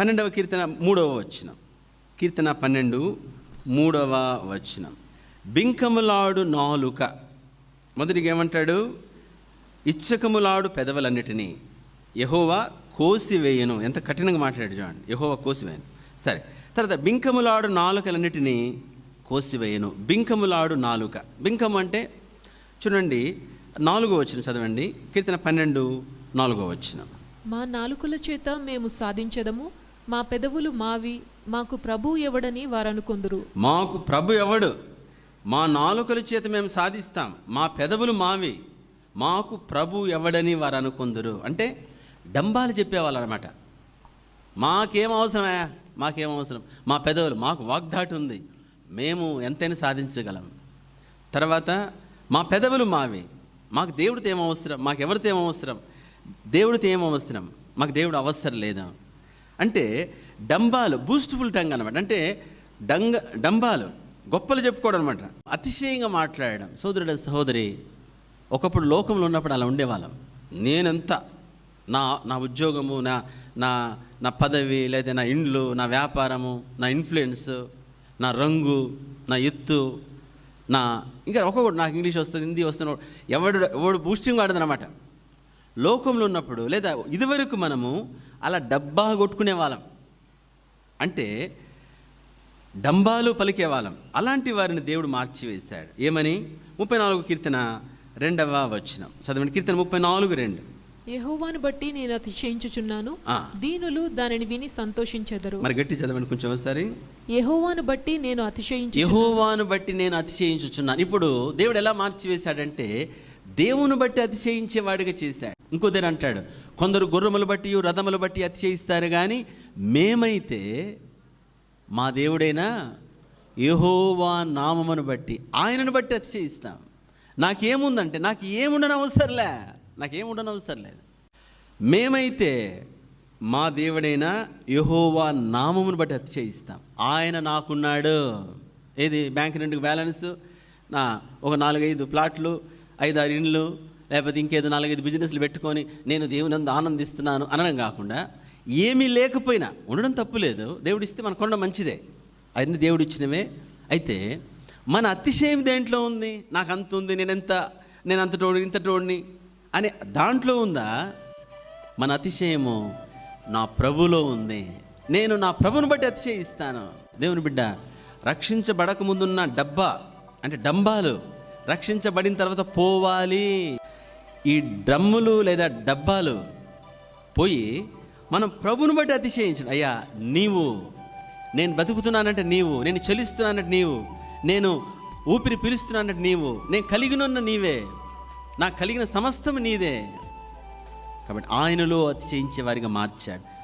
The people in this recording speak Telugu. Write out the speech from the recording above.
పన్నెండవ కీర్తన మూడవ వచనం. కీర్తన పన్నెండు మూడవ వచనం. బింకములాడు నాలుక. మొదటిగా ఏమంటాడు? ఇచ్చకములాడు పెదవులన్నిటినీ యహోవా కోసివేయను. ఎంత కఠినంగా మాట్లాడు చూడండి. యహోవా కోసివేయను. సరే. తర్వాత బింకములాడు నాలుకలన్నిటినీ కోసివేయను. బింకములాడు నాలుక. బింకము అంటే చూడండి నాలుగో వచ్చిన చదవండి. కీర్తన పన్నెండు నాలుగో వచ్చిన మా నాలుకల చేత మేము సాధించదము. మా పెదవులు మావి మాకు ప్రభు ఎవడని వారనుకొందురు. మాకు ప్రభు ఎవడు? మా నాలుకల చేత మేము సాధిస్తాం మా పెదవులు మావి మాకు ప్రభు ఎవడని వారు అనుకుందరు అంటే డంబాలు చెప్పేవాళ్ళు అనమాట మాకేం అవసరమయ్యా? మాకేం అవసరం? మా పెదవులు మాకు వాగ్దాటి ఉంది. మేము ఎంతైనా సాధించగలం. తర్వాత మా పెదవులు మావి మాకు దేవుడితో ఏం అవసరం? మాకు ఎవరితో ఏం అవసరం? దేవుడితో ఏం అవసరం? మాకు దేవుడు అవసరం లేదా? అంటే డంబాలు బూస్ట్ఫుల్ టంగ్ అనమాట అంటే డంగ డంబాలు గొప్పలు చెప్పుకోవడం అనమాట అతిశయంగా మాట్లాడడం సోదరుడు సహోదరి ఒకప్పుడు లోకంలో ఉన్నప్పుడు అలా ఉండేవాళ్ళం. నేనెంత నా నా ఉద్యోగము నా నా నా పదవి లేదా నా ఇండ్లు నా వ్యాపారము నా ఇన్ఫ్లుయెన్స్ నా రంగు నా ఎత్తు నా ఇంకా ఒక్కొక్కటి నాకు ఇంగ్లీష్ వస్తుంది హిందీ వస్తుంది ఎవడు ఎవడు బూస్టింగ్ వాడదనమాట లోకంలో ఉన్నప్పుడు లేదా ఇదివరకు మనము అలా డబ్బా కొట్టుకునే వాళ్ళం. అంటే డంబాలు పలికే వాళ్ళం. అలాంటి వారిని దేవుడు మార్చివేశాడు. ఏమని? ముప్పై నాలుగు కీర్తన రెండవ వచనం. చదవండి. కీర్తన ముప్పై నాలుగు రెండు. యెహోవాను బట్టి నేను అతిశయించుచున్నాను. దీనులు దానిని విని సంతోషించెదరు. మరి గట్టి చదవండి కొంచెం ఒకసారి. యెహోవాను బట్టి నేను అతిశయించు యహోవాను బట్టి నేను అతిశయించుచున్నాను. ఇప్పుడు దేవుడు ఎలా మార్చివేశాడంటే దేవుని బట్టి అతిశయించేవాడిగా చేశాడు. ఇంకో అంటాడు? కొందరు గుర్రములు బట్టి రథములు బట్టి అతిశయిస్తారు కానీ మేమైతే మా దేవుడైనా యహోవా నామమును బట్టి ఆయనను బట్టి అతిశయిస్తాం. నాకేముందంటే నాకు ఏముండని అవసరంలే నాకేముండని అవసరం లేదు. మేమైతే మా దేవుడైన యహోవా నామమును బట్టి అతిశయిస్తాం. ఆయన నాకున్నాడు. ఏది? బ్యాంక్ నుండి బ్యాలెన్స్? నా ఒక నాలుగైదు ప్లాట్లు ఐదారు ఇండ్లు లేకపోతే ఇంకేదో నాలుగైదు బిజినెస్లు పెట్టుకొని నేను దేవుని అందు ఆనందిస్తున్నాను అనడం కాకుండా ఏమీ లేకపోయినా ఉండడం తప్పు లేదు. దేవుడు ఇస్తే మనకు ఉండడం మంచిదే. అన్ని దేవుడు ఇచ్చినవే అయితే మన అతిశయం దేంట్లో ఉంది? నాకు అంత ఉంది నేను ఎంత నేను అంత టోడిని ఇంత టోడిని అని దాంట్లో ఉందా? మన అతిశయము నా ప్రభులో ఉంది. నేను నా ప్రభుని బట్టి అతిశయిస్తాను. దేవుని బిడ్డ రక్షించబడక ముందున్న డబ్బా అంటే డంబాలు రక్షించబడిన తర్వాత పోవాలి. ఈ డ్రమ్ములు లేదా డబ్బాలు పోయి మనం ప్రభుని బట్టి అతిశయించండి అయ్యా నీవు నేను బతుకుతున్నానంటే నీవు నేను చలిస్తున్నానంటే నీవు నేను ఊపిరి పీలుస్తున్నానంటే నీవు నేను కలిగినున్న నీవే నాకు కలిగిన సమస్తం నీదే. కాబట్టి ఆయనలో అతిశయించే వారిగా మార్చాడు.